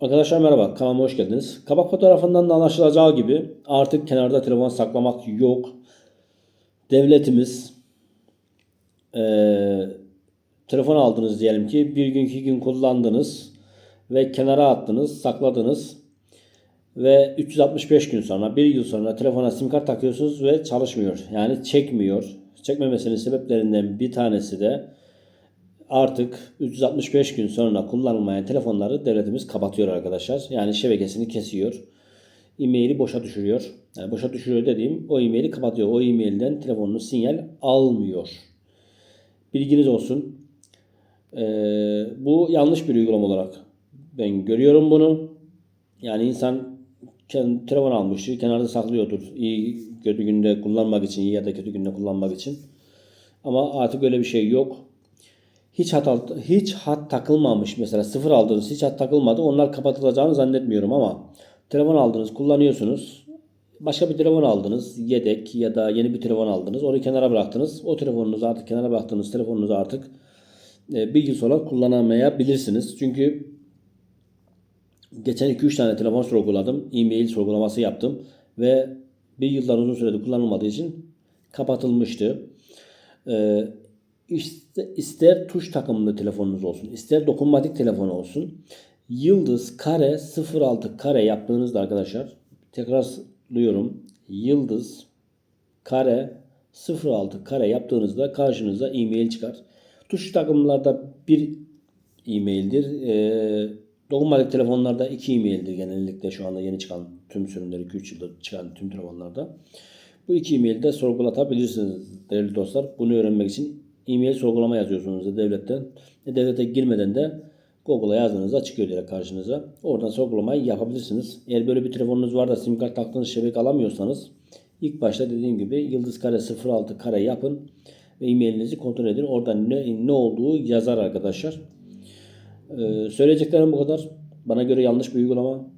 Arkadaşlar merhaba, kanalıma hoş geldiniz. Kabak fotoğrafından da anlaşılacağı gibi artık kenarda telefon saklamak yok. Devletimiz eee, telefon aldınız diyelim ki bir gün iki gün kullandınız ve kenara attınız, sakladınız ve 365 gün sonra bir yıl sonra telefona sim kart takıyorsunuz ve çalışmıyor. Yani çekmiyor. Çekmemesinin sebeplerinden bir tanesi de artık 365 gün sonra kullanılmayan telefonları devletimiz kapatıyor arkadaşlar. Yani şebekesini kesiyor. E-maili boşa düşürüyor. Yani boşa düşürüyor dediğim o e-maili kapatıyor. O e-mailden telefonunuz sinyal almıyor. Bilginiz olsun. Ee, bu yanlış bir uygulama olarak ben görüyorum bunu. Yani insan telefon almıştır, kenarda saklıyordur. İyi kötü günde kullanmak için, iyi ya da kötü günde kullanmak için. Ama artık öyle bir şey yok hiç hat hiç hat takılmamış mesela sıfır aldınız hiç hat takılmadı. Onlar kapatılacağını zannetmiyorum ama telefon aldınız kullanıyorsunuz. Başka bir telefon aldınız yedek ya da yeni bir telefon aldınız. Onu kenara bıraktınız. O telefonunuzu artık kenara bıraktığınız telefonunuzu artık e, bir yıl sonra kullanamayabilirsiniz. Çünkü geçen 2-3 tane telefon sorguladım e-mail sorgulaması yaptım ve bir yıldan uzun sürede kullanılmadığı için kapatılmıştı. Ee, işte ister tuş takımlı telefonunuz olsun, ister dokunmatik telefon olsun. Yıldız kare 06 kare yaptığınızda arkadaşlar tekrarlıyorum. Yıldız kare 06 kare yaptığınızda karşınıza e-mail çıkar. Tuş takımlarda bir e-maildir. Ee, dokunmatik telefonlarda iki e-maildir genellikle şu anda yeni çıkan tüm sürümleri 2-3 yılda çıkan tüm telefonlarda. Bu iki e-maili de sorgulatabilirsiniz değerli dostlar. Bunu öğrenmek için e-mail sorgulama yazıyorsunuz da devletten. E, devlete girmeden de Google'a yazdığınızda çıkıyor direkt karşınıza. Oradan sorgulamayı yapabilirsiniz. Eğer böyle bir telefonunuz var da sim kart taktığınız şebeke alamıyorsanız ilk başta dediğim gibi yıldız kare 06 kare yapın ve e-mailinizi kontrol edin. Orada ne, ne olduğu yazar arkadaşlar. Ee, söyleyeceklerim bu kadar. Bana göre yanlış bir uygulama.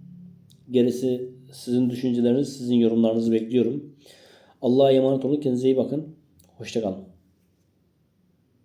Gerisi sizin düşünceleriniz, sizin yorumlarınızı bekliyorum. Allah'a emanet olun. Kendinize iyi bakın. Hoşçakalın.